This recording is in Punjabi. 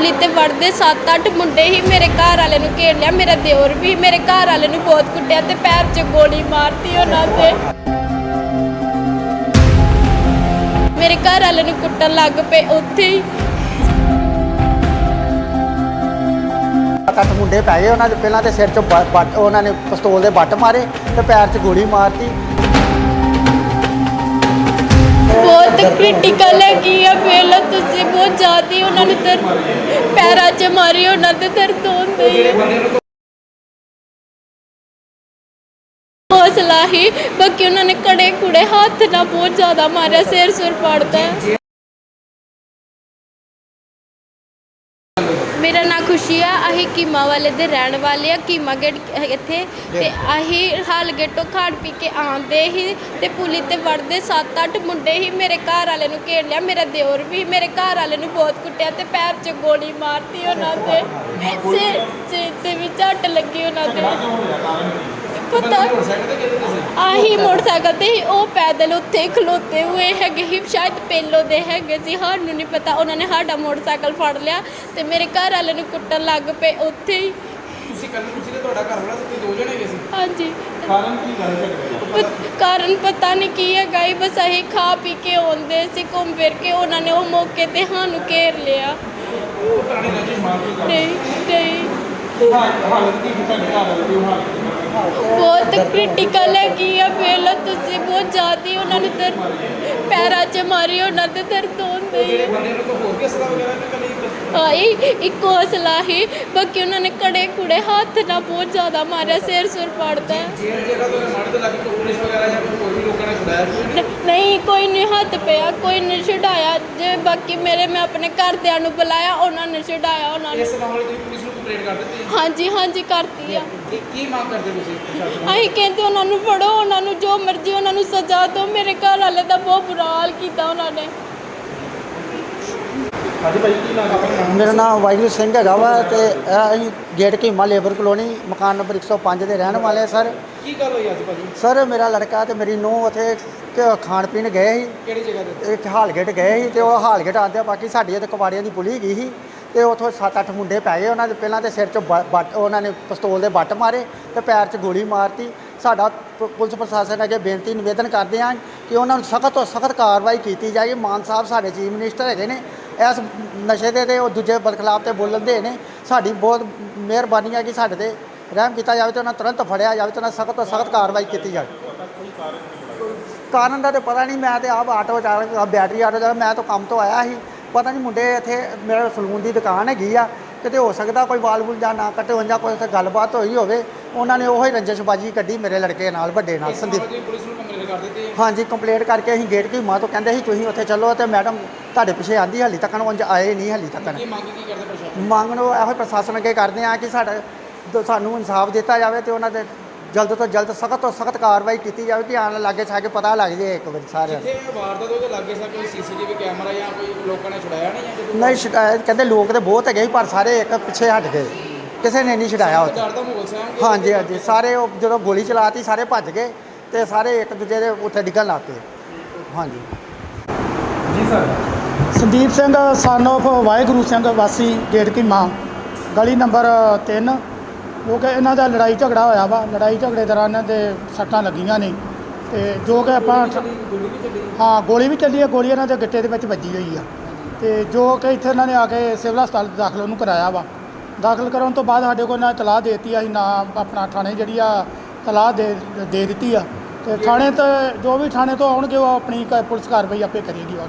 ਪੁਲੀ ਤੇ ਵੜਦੇ 7-8 ਮੁੰਡੇ ਹੀ ਮੇਰੇ ਘਰ ਵਾਲੇ ਨੂੰ ਘੇਰ ਲਿਆ ਮੇਰਾ ਦਿਓਰ ਵੀ ਮੇਰੇ ਘਰ ਵਾਲੇ ਨੂੰ ਬਹੁਤ ਕੁੱਟਿਆ ਤੇ ਪੈਰ 'ਚ ਗੋਲੀ ਮਾਰਤੀ ਉਹਨਾਂ ਦੇ ਮੇਰੇ ਘਰ ਵਾਲੇ ਨੂੰ ਕੁੱਟਣ ਲੱਗ ਪਏ ਉੱਥੇ ਹੀ। ਸੱਤ ਮੁੰਡੇ ਪੈ ਗਏ ਉਹਨਾਂ ਦੇ ਪਹਿਲਾਂ ਤੇ ਸਿਰ 'ਚ ਬੱਟ ਉਹਨਾਂ ਨੇ ਪਿਸਤੌਲ ਦੇ ਬੱਟ ਮਾਰੇ ਤੇ ਪੈਰ 'ਚ ਗੋਲੀ ਮਾਰਤੀ। ਬਹੁਤ ਕ੍ਰਿਟੀਕਲ ਹੈਗੀ ਆ ਵੇਲਾ ਤੁਸੀਂ ਬਹੁਤ ਜ਼ਿਆਦਾ ਉਹਨਾਂ ਨੂੰ ਦਰਦ ਪੈਰਾਂ 'ਚ ਮਾਰੀ, ਉਹਨਾਂ ਦੇ ਦਰਦ ਹੁੰਦੇ ਹੌਸਲਾ ਹੀ, ਬਾਕੀ ਉਹਨਾਂ ਨੇ ਕੜੇ ਕੁੜੇ ਹੱਥ ਨਾਲ ਬਹੁਤ ਜ਼ਿਆਦਾ ਮਾਰਿਆ ਸਿਰ ਸੁਰ ਪੜਦਾ ਮੇਰਾ ਨਾਂ ਖੁਸ਼ੀ ਆ ਆਹੀ ਕੀਮਾ ਵਾਲੇ ਦੇ ਰਹਿਣ ਵਾਲੇ ਆ ਕੀਮਾ ਗੇਟ ਇੱਥੇ। ਤੇ ਆਹੀ ਹਾਲ ਗੇਟੋਂ ਖਾਣ ਪੀ ਕੇ ਆਉਂਦੇ ਹੀ ਤੇ ਪੁਲੀ ਤੇ ਵੜਦੇ 7-8 ਮੁੰਡੇ ਹੀ ਮੇਰੇ ਘਰ ਵਾਲੇ ਨੂੰ ਘੇਰ ਲਿਆ ਮੇਰਾ ਦਿਓਰ ਵੀ ਮੇਰੇ ਘਰ ਵਾਲੇ ਨੂੰ ਬਹੁਤ ਕੁੱਟਿਆ ਤੇ ਪੈਰ 'ਚ ਗੋਲੀ ਮਾਰਤੀ ਉਹਨਾਂ ਦੇ। ਸਿਰ ਤੇ ਵੀ ਝੱਟ ਲੱਗੀ ਉਹਨਾਂ ਦੇ। ਪਤਾ ਆਹੀ ਮੋਟਰਸਾਈਕਲ ਤੇ ਹੀ ਉਹ ਪੈਦਲ ਉੱਥੇ ਖਲੋਤੇ ਹੋਏ ਹੈਗੇ ਹੀ ਸ਼ਾਇਦ ਪਹਿਲੋਂ ਦੇ ਹੈਗੇ ਸੀ ਸਾਨੂੰ ਨਹੀਂ ਪਤਾ। ਉਹਨਾਂ ਨੇ ਸਾਡਾ ਮੋਟਰਸਾਈਕਲ ਫੜ ਲਿਆ ਤੇ ਮੇਰੇ ਘਰ ਵਾਲੇ ਨੂੰ ਕੁੱਟਣ ਲੱਗ ਪਏ ਉੱਥੇ ਹੀ। ਤੁਸੀਂ ਕੱਲ ਤੁਸੀਂ ਤੇ ਤੁਹਾਡਾ ਘਰ ਵਾਲਾ ਸੀ ਤੁਸੀਂ ਦੋ ਜਣੇ ਗਏ ਸੀ? ਹਾਂਜੀ। ਕਾਰਨ ਕੀ ਗੱਲ ਝਗੜੇ ਦਾ ਪ- ਕਾਰਨ ਪਤਾ ਨਹੀਂ ਕੀ ਹੀ ਬਸ ਅਸੀਂ ਖਾ ਪੀ ਕੇ ਆਉਂਦੇ ਸੀ ਘੁੰਮ ਫਿਰ ਕੇ ਉਹਨਾਂ ਨੇ ਉਹ ਮੌਕੇ ਤੇ ਸਾਨੂੰ ਘੇਰ ਲਿਆ। ਕਰ ਨਹੀਂ। ਨਹੀਂ ਹਾਲਤ ਕੀ ਤੁਹਾਡੇ ਘਰ ਵਾਲੇ ਦੀ ਹਾਲਤ ਬਹੁਤ ਕ੍ਰਿਟੀਕਲ ਹੈਗੀ ਆ ਵੇਲਾ ਤੁਸੀਂ, ਬਹੁਤ ਜ਼ਿਆਦਾ ਉਹਨਾਂ ਨੂੰ ਦਰਦ ਪੈਰਾਂ 'ਚ ਮਾਰੀ, ਉਹਨਾਂ ਦੇ ਦਰਦ ਹੁੰਦੇ ਹੀ ਬੰਦੇ ਨੂੰ ਕੋਈ ਹੋਰ ਵੀ ਅਸਲਾ ਵਗੈਰਾ ਨਹੀਂ ਕਲੀ ਆਈ ਇੱਕ ਹੌਸਲਾ ਹੀ, ਬਾਕੀ ਉਹਨਾਂ ਨੇ ਕੜੇ ਕੁੜੇ ਹੱਥ ਨਾਲ ਬਹੁਤ ਜ਼ਿਆਦਾ ਮਾਰਿਆ, ਸਿਰ ਸੁਰ ਪੜਦਾ। ਜੇਲ੍ਹ ਜਗ੍ਹਾ ਤੋਂ ਮਾੜੇ ਤੋਂ ਲੱਗ ਕੇ ਪੁਲਿਸ ਵਗੈਰਾ ਜਾਂ ਕੋਈ ਵੀ ਲੋਕਾਂ ਨੇ ਛੁਡਾਇਆ ਨਹੀਂ, ਕੋਈ ਨਹੀਂ ਹੱਥ ਪਿਆ, ਕੋਈ ਨਹੀਂ ਛਡਾਇਆ, ਜੇ ਬਾਕੀ ਮੇਰੇ ਮੈਂ ਆਪਣੇ ਘਰਦਿਆਂ ਨੂੰ ਬੁਲਾਇਆ, ਉਹਨਾਂ ਨੇ ਛਡਾਇਆ, ਉਹਨਾਂ ਨੇ। ਇਸ ਮਾਮਲੇ ਤੁਸੀਂ ਪੁਲਿਸ ਨੂੰ ਕੰਪਲੇਂਟ ਕਰ ਦਿੱਤੀ ਹਾਂਜੀ ਹਾਂਜੀ ਕਰਤੀ ਆ। ਕੀ ਕੀ ਮੰਗ ਕਰਦੇ ਤੁਸੀਂ ਪ੍ਰਸ਼ਾਸਨ ਤੋਂ? ਅਸੀਂ ਕਹਿੰਦੇ ਉਹਨਾਂ ਨੂੰ ਫੜੋ ਉਹਨਾਂ ਨੂੰ ਜੋ ਮਰਜ਼ੀ ਉਹਨਾਂ ਨੂੰ ਸਜ਼ਾ ਦਿਓ। ਮੇਰੇ ਘਰ ਵਾਲੇ ਦਾ ਬਹੁਤ ਬੁਰਾ ਹਾਲ ਕੀਤਾ ਉਹਨਾਂ ਨੇ। ਹਾਂਜੀ ਭਾਈ ਕੀ ਨਾਮ ਆਪਣਾ ਮੇਰਾ ਨਾਮ ਵਾਹਿਗੁਰੂ ਸਿੰਘ ਹੈਗਾ ਵਾ ਤੇ ਇਹ ਅਸੀਂ ਗੇਟ ਕੀਮਾ ਲੇਬਰ ਕਲੋਨੀ ਮਕਾਨ ਨੰਬਰ 105 ਦੇ ਰਹਿਣ ਵਾਲੇ ਸਰ। ਕੀ ਗੱਲ ਹੋਈ ਅੱਜ ਭਾਜੀ? ਸਰ ਮੇਰਾ ਲੜਕਾ ਤੇ ਮੇਰੀ ਨੂੰਹ ਉੱਥੇ ਕ- ਖਾਣ ਪੀਣ ਗਏ ਸੀ। ਕਿਹੜੀ ਜਗ੍ਹਾ ਤੇ? ਇੱਕ ਹਾਲਗੇਟ ਗਏ ਸੀ ਤੇ ਉਹ ਹਾਲਗੇਟ ਆਉਂਦੇ ਬਾਕੀ ਸਾਡੀ ਤੇ ਕੁਵਾੜੀਆਂ ਦੀ ਪੁਲੀ ਗਈ ਸੀ। ਤੇ ਉਥੋਂ 7-8 ਮੁੰਡੇ ਪੈ ਗਏ ਉਹਨਾਂ ਦੇ ਪਹਿਲਾਂ ਤੇ ਸਿਰ 'ਚ ਬ- ਬੱਟ ਉਹਨਾਂ ਨੇ ਪਿਸਤੌਲ ਦੇ ਬੱਟ ਮਾਰੇ ਤੇ ਪੈਰ 'ਚ ਗੋਲੀ ਮਾਰਤੀ। ਸਾਡਾ ਪ- ਪੁਲਿਸ ਪ੍ਰਸ਼ਾਸਨ ਅੱਗੇ ਬੇਨਤੀ, ਨਿਵੇਦਨ ਕਰਦੇ ਹਾਂ ਕਿ ਉਹਨਾਂ ਨੂੰ ਸਖਤ ਤੋਂ ਸਖਤ ਕਾਰਵਾਈ ਕੀਤੀ ਜਾਏ। ਮਾਨ ਸਾਹਿਬ ਸਾਡੇ ਚੀਫ ਮਿਨਿਸਟਰ ਹੈਗੇ ਨੇ। ਇਸ ਨਸ਼ੇ ਦੇ ਤੇ ਉਹ ਦੂਜੇ ਬਰਖਲਾਫ ਤੇ ਬੋਲਣ ਦੇ ਨੇ। ਸਾਡੀ ਬਹੁਤ ਮਿਹਰਬਾਨੀ ਹੈ ਕਿ ਸਾਡੇ ਤੇ ਰਹਿਮ ਕੀਤਾ ਜਾਵੇ ਤੇ ਉਹਨਾਂ ਤੁਰੰਤ ਫੜਿਆ ਜਾਵੇ ਤੇ ਉਹਨਾਂ ਸਖਤ ਤੋਂ ਸਖਤ ਕਾਰਵਾਈ ਕੀਤੀ ਜਾਵੇ। ਕਾਰਨ ਦਾ ਤੇ ਪਤਾ ਨਹੀਂ, ਮੈਂ ਤੇ ਆਪ ਆਟੋ ਚਾਲਕ ਬੈਟਰੀ ਆਟੋ ਚਾਲਕ, ਮੈਂ ਤਾਂ ਕੰਮ ਤੋਂ ਆਇਆ ਸੀ। ਪਤਾ ਨਹੀਂ ਮੁੰਡੇ ਇੱਥੇ ਮੇਰੇ ਸਲੂਨ ਦੀ ਦੁਕਾਨ ਹੈਗੀ ਆ ਕਿਤੇ ਹੋ ਸਕਦਾ ਕੋਈ ਵਾਲ ਵੂਲ ਜਾਂ ਨਾ ਕੱਟੇ ਹੋਣ ਜਾਂ ਕੋਈ ਉੱਥੇ ਗੱਲਬਾਤ ਹੋਈ ਹੋਵੇ ਉਹਨਾਂ ਨੇ ਉਹੀ ਰੰਜਿਸ਼ਬਾਜੀ ਕੱਢੀ ਮੇਰੇ ਲੜਕੇ ਨਾਲ ਵੱਡੇ ਨਾਲ ਸੰਦੀਪ। ਮਾਮਲੇ ਦੀ ਪੁਲਿਸ ਨੂੰ ਕੰਪਲੇਂਟ ਕਰ ਦਿੱਤੀ ਹਾਂਜੀ ਕੰਪਲੇਂਟ ਕਰਕੇ ਅਸੀਂ ਗੇਟ ਕੀ ਮਾਂ ਤੋਂ ਕਹਿੰਦੇ ਸੀ ਤੁਸੀਂ ਉੱਥੇ ਚੱਲੋ ਤੇ ਮੈਡਮ ਤੁਹਾਡੇ ਪਿੱਛੇ ਆਂਦੀ ਹਾਲੀ ਤੱਕ ਉਂਝ ਆਏ ਨਹੀਂ ਹਾਲੀ ਤੱਕ। ਕੀ ਮੰਗ ਕੀ ਕਰਦੇ ਪ੍ਰਸ਼ਾਸਨ? ਮੰਗ ਨੂੰ ਇਹੋ ਪ੍ਰਸ਼ਾਸਨ ਅੱਗੇ ਕਰਦੇ ਆ ਕਿ ਸਾਡਾ ਸਾਨੂੰ ਇਨਸਾਫ ਦਿੱਤਾ ਜਾਵੇ ਤੇ ਉਹਨਾਂ ਦੇ ਜਲਦ ਤੋਂ ਜਲਦ ਸਖਤ ਤੋਂ ਸਖਤ ਕਾਰਵਾਈ ਕੀਤੀ ਜਾਵੇ ਕਿ ਆਣ ਲਾਗੇ ਛਾ ਕੇ ਪਤਾ ਲੱਗ ਜੇ ਇੱਕ ਵਾਰੀ ਸਾਰਿਆਂ ਨੂੰ। ਜਿੱਥੇ ਇਹ ਵਾਰਦਾਤ ਉਹਦੇ ਲੱਗੇ ਸਾ ਕੋਈ ਸੀਸੀਟੀਵੀ ਕੈਮਰਾ ਜਾਂ ਕੋਈ ਲੋਕਾਂ ਨੇ ਛੁਡਾਇਆ ਨਹੀਂ ਜਾਂ ਜਦੋਂ ਨਹੀਂ ਸ਼ਿਕਾਇਤ ਕਹਿੰਦੇ ਲੋਕ ਤੇ ਬਹੁਤ ਹੈਗੇ ਸੀ ਪਰ ਸਾਰੇ ਇੱਕ ਪਿੱਛੇ ਹਟ ਗਏ। ਕਿਸੇ ਨੇ ਨਹੀਂ ਛਡਾਇਆ ਉੱਥੇ। ਡਰ ਦਾ ਮਾਹੌਲ ਸੀ ਕਿ ਹਾਂਜੀ ਹਾਂਜੀ। ਸਾਰੇ ਉਹ ਜਦੋਂ ਗੋਲੀ ਚਲਾਤੀ ਸਾਰੇ ਭੱਜ ਗਏ ਤੇ ਸਾਰੇ ਇੱਕ ਦੂਜੇ ਦੇ ਉੱਥੇ ਡਿੱਗਣ ਲੱਗ ਪਏ। ਹਾਂਜੀ। ਜੀ sir. Sandeep Singh son of Waheguru Singh ਵਾਸੀ ਗੇਟ ਕੀ ਮਾਂ ਗਲੀ ਨੰਬਰ 3 ਜੋ ਕਿ ਇਹਨਾਂ ਦਾ ਲੜਾਈ ਝਗੜਾ ਹੋਇਆ ਵਾ ਲੜਾਈ ਝਗੜੇ ਦੌਰਾਨ ਇਹਨਾਂ ਦੇ ਸੱਟਾਂ ਲੱਗੀਆਂ ਨੇ ਤੇ ਜੋ ਕਿ ਆਪਾਂ ਹਾਂ ਗੋਲੀ ਵੀ ਚੱਲੀ ਹੈ ਗੋਲੀ ਇਹਨਾਂ ਦੇ ਗਿੱਟੇ ਦੇ ਵਿੱਚ ਵੱਜੀ ਹੋਈ ਆ। ਤੇ ਜੋ ਕਿ ਇੱਥੇ ਇਹਨਾਂ ਨੇ ਆ ਕੇ ਸਿਵਲ ਹਸਪਤਾਲ ਦਾਖਲ ਉਹਨੂੰ ਕਰਾਇਆ ਵਾ। ਦਾਖਲ ਕਰਾਉਣ ਤੋਂ ਬਾਅਦ ਸਾਡੇ ਕੋਲ ਇਹਨਾਂ ਤਲਾਹ ਦੇਤੀ ਆ ਅਸੀਂ ਨਾ ਆਪਣਾ ਥਾਣੇ ਜਿਹੜੀ ਆ ਤਲਾਹ ਦੇ ਦੇ ਦਿੱਤੀ ਆ। ਤੇ ਥਾਣੇ ਤੋਂ ਜੋ ਵੀ ਥਾਣੇ ਤੋਂ ਆਉਣਗੇ ਉਹ ਆਪਣੀ ਕ- ਪੁਲਿਸ ਕਾਰਵਾਈ ਆਪੇ ਕਰੇਗੀ ਉਹ